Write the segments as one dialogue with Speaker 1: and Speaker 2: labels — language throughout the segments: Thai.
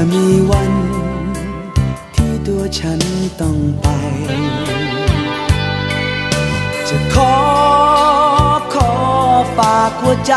Speaker 1: อมีวันที่ตัวฉันต้องไป จะขอขอฝากหัวใจ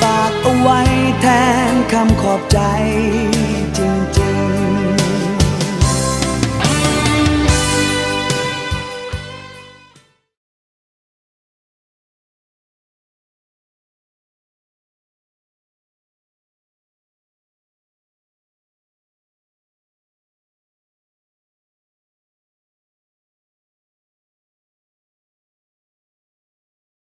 Speaker 1: ฝากเอาไว้แทนคำขอบใจจริงใจ